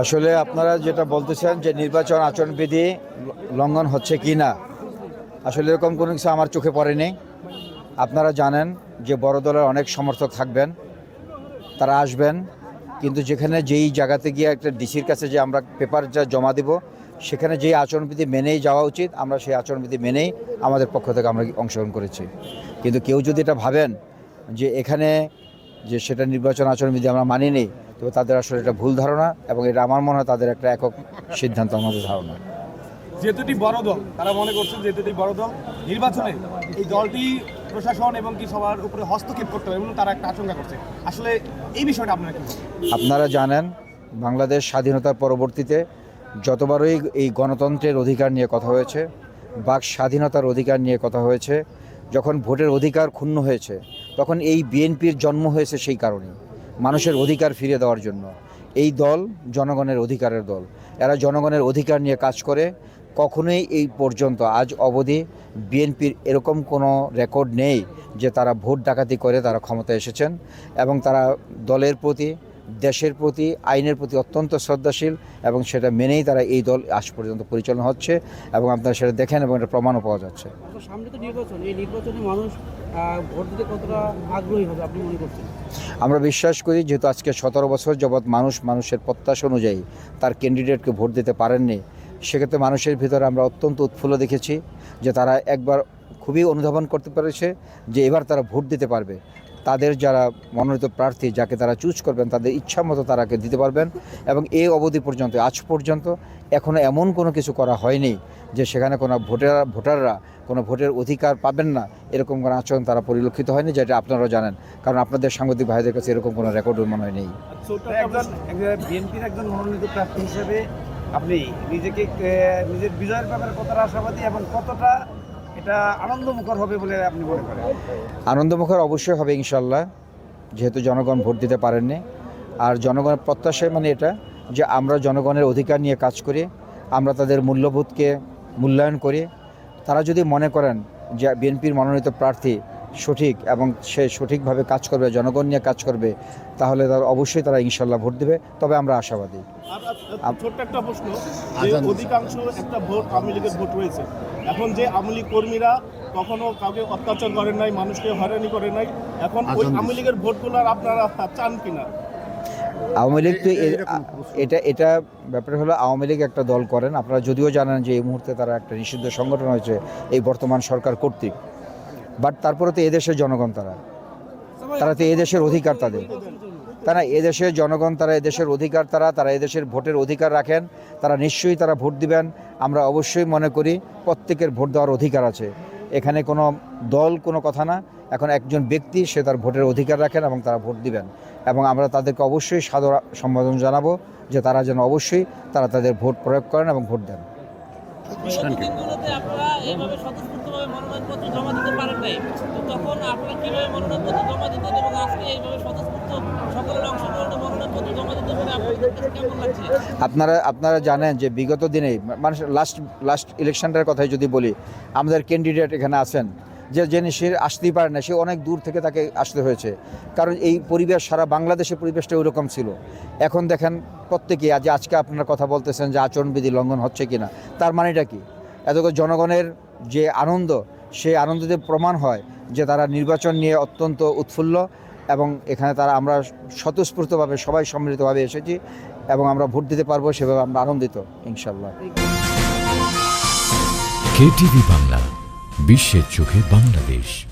আসলে আপনারা যেটা বলতেছেন যে নির্বাচন আচরণবিধি লঙ্ঘন হচ্ছে কি না, আসলে এরকম কোনো কিছু আমার চোখে পড়েনি। আপনারা জানেন যে বড় দলের অনেক সমর্থক থাকবেন, তারা আসবেন, কিন্তু যেখানে যেই জায়গাতে গিয়ে একটা ডিসির কাছে যে আমরা পেপার যা জমা দিব, সেখানে যেই আচরণবিধি মেনেই যাওয়া উচিত, আমরা সেই আচরণবিধি মেনেই আমাদের পক্ষ থেকে আমরা অংশগ্রহণ করেছি। কিন্তু কেউ যদি এটা ভাবেন যে এখানে যে সেটা নির্বাচন আচরণবিধি আমরা মানিনি তবে তাদের আসলে এটা ভুল ধারণা এবং এটা আমার মনে হয় তাদের একটা একক সিদ্ধান্ত আমাদের ধারণা। যেহেতু এটি বড় দল তারা মনে করছেন যেহেতু এটি বড় দল নির্বাচনে এই দলটি প্রশাসন এবং কি সবার উপরে হস্তক্ষেপ করতে হবে এবং তারা একটা আশঙ্কা করছে। আসলে এই বিষয়টা আপনারা কি আপনারা জানেন বাংলাদেশ স্বাধীনতার পরবর্তীতে যতবারই এই গণতন্ত্রের অধিকার নিয়ে কথা হয়েছে বাক স্বাধীনতার অধিকার নিয়ে কথা হয়েছে যখন ভোটের অধিকার ক্ষুণ্ণ হয়েছে তখন এই বিএনপির জন্ম হয়েছে সেই কারণেই। মানুষের অধিকার ফিরে দেওয়ার জন্য। এই দল জনগণের অধিকারের দল। এরা জনগণের অধিকার নিয়ে কাজ করে। কখনোই এই পর্যন্ত আজ অবধি বিএনপির এরকম কোনো রেকর্ড নেই যে তারা ভোট ডাকাতি করে তারা ক্ষমতায় এসেছেন এবং তারা দলের প্রতি, দেশের প্রতি, আইনের প্রতি অত্যন্ত শ্রদ্ধাশীল এবং সেটা মেনেই তারা এই দল আজ পর্যন্ত পরিচালনা হচ্ছে এবং আপনারা সেটা দেখেন এবং এটা প্রমাণও পাওয়া যাচ্ছে। সামনে তো নির্বাচন। এই নির্বাচনে মানুষ আমরা বিশ্বাস করি যেহেতু আজকে সতেরো বছর যাবৎ মানুষ মানুষের প্রত্যাশা অনুযায়ী তার ক্যান্ডিডেটকে ভোট দিতে পারেননি, সেক্ষেত্রে মানুষের ভিতরে আমরা অত্যন্ত উৎফুল্ল দেখেছি যে তারা একবার খুবই অনুধাবন করতে পেরেছে যে এবার তারা ভোট দিতে পারবে। তাদের যারা মনোনীত প্রার্থী যাকে তারা চুজ করবেন, তাদের ইচ্ছা মতো তারাকে দিতে পারবেন এবং এই অবধি পর্যন্ত, আজ পর্যন্ত এখনও এমন কোনো কিছু করা হয়নি যে সেখানে কোনো ভোটার, ভোটাররা কোনো ভোটের অধিকার পাবেন না, এরকম কোনো আচরণ তারা পরিলক্ষিত হয়নি যেটা আপনারাও জানেন। কারণ আপনাদের সাংবাদিক ভাইদের কাছে এরকম কোনো রেকর্ড মনে হয় নেই। একজন মনোনীত প্রার্থী হিসেবে আপনি নিজেকে নিজের বিজয়ের ব্যাপারে কতটা আশাবাদী এবং কতটা এটা আনন্দমুখর হবে বলে আপনি মনে করেন? আনন্দমুখর অবশ্যই হবে ইনশাল্লাহ যেহেতু জনগণ ভোট দিতে পারেননি। আর জনগণের প্রত্যাশায় মানে এটা যে আমরা জনগণের অধিকার নিয়ে কাজ করি, আমরা তাদের মূল্যবোধকে মূল্যায়ন করি। তারা যদি মনে করেন যে বিএনপির মনোনীত প্রার্থী সঠিক এবং সে সঠিকভাবে কাজ করবে জনগণ নিয়ে কাজ করবে তাহলে তার অবশ্যই তারা ইনশাল্লাহ ভোট দেবে। তবে আমরা আশাবাদী। ছোট্ট একটা প্রশ্ন যে অধিকাংশ একটা ভোট আওয়ামী লীগের ভোট রয়েছে এখন যে আওয়ামী লীগ কর্মীরা কখনো কাউকে অত্যাচার করেন নাই মানুষকে হয়রানি করে নাই এখন ওই আওয়ামী লীগের ভোটগুলো আর আপনারা চান কিনা? আওয়ামী লীগ তো এটা এটা ব্যাপার হলো আওয়ামী লীগ একটা দল করেন। আপনারা যদিও জানেন যে এই মুহূর্তে তারা একটা নিষিদ্ধ সংগঠন হয়েছে এই বর্তমান সরকার কর্তৃক। বাট তারপরে তো এদেশের জনগণ তারা। তারা তো এদেশের অধিকার তাদের। তারা এদেশের জনগণ, তারা এদেশের অধিকার তারা তারা এদেশের ভোটের অধিকার রাখেন। তারা নিশ্চয়ই তারা ভোট দিবেন। আমরা অবশ্যই মনে করি প্রত্যেকের ভোট দেওয়ার অধিকার আছে। এখানে কোনো দল, কোনো কথা না। এখন একজন ব্যক্তি, সে তার ভোটের অধিকার রাখেন এবং তারা ভোট দিবেন। এবং আমরা তাদেরকে অবশ্যই সাদর সম্বোধন জানাব যে তারা যেন অবশ্যই তারা তাদের ভোট প্রয়োগ করেন এবং ভোট দেন বিগত দিনগুলোতে আপনারা এইভাবে স্বতঃস্ফূর্তভাবে মনোনয়নপত্র জমা দিতে তো তখন আপনারা কীভাবে মনোনয়নপত্র জমা দিতেন এবং আজকে এইভাবে স্বতঃস্ফূর্ত সকলের অংশগ্রহণে মনোনয়নপত্র জমা দিতে পেরে আপনারা আপনারা জানেন যে বিগত দিনেই মানুষ লাস্ট লাস্ট ইলেকশনটার কথাই যদি বলি, আমাদের ক্যান্ডিডেট এখানে আছেন। যে যে সে আসতেই পারে না, সে অনেক দূর থেকে তাকে আসতে হয়েছে। কারণ এই পরিবেশ, সারা বাংলাদেশের পরিবেশটা ওইরকম ছিল। এখন দেখেন প্রত্যেকে, আজ, আজকে আপনারা কথা বলতেছেন যে আচরণবিধি লঙ্ঘন হচ্ছে কিনা। তার মানেটা কি? এত জনগণের যে আনন্দ সেই আনন্দতে প্রমাণ হয় যে তারা নির্বাচন নিয়ে অত্যন্ত উৎফুল্ল এবং এখানে তারা আমরা স্বতঃস্ফূর্তভাবে সবাই সম্মিলিতভাবে এসেছি এবং আমরা ভোট দিতে পারব সেভাবে আমরা আনন্দিত ইনশাল্লাহ কেটিভি বাংলা, বিশ্বের চোখে বাংলাদেশ।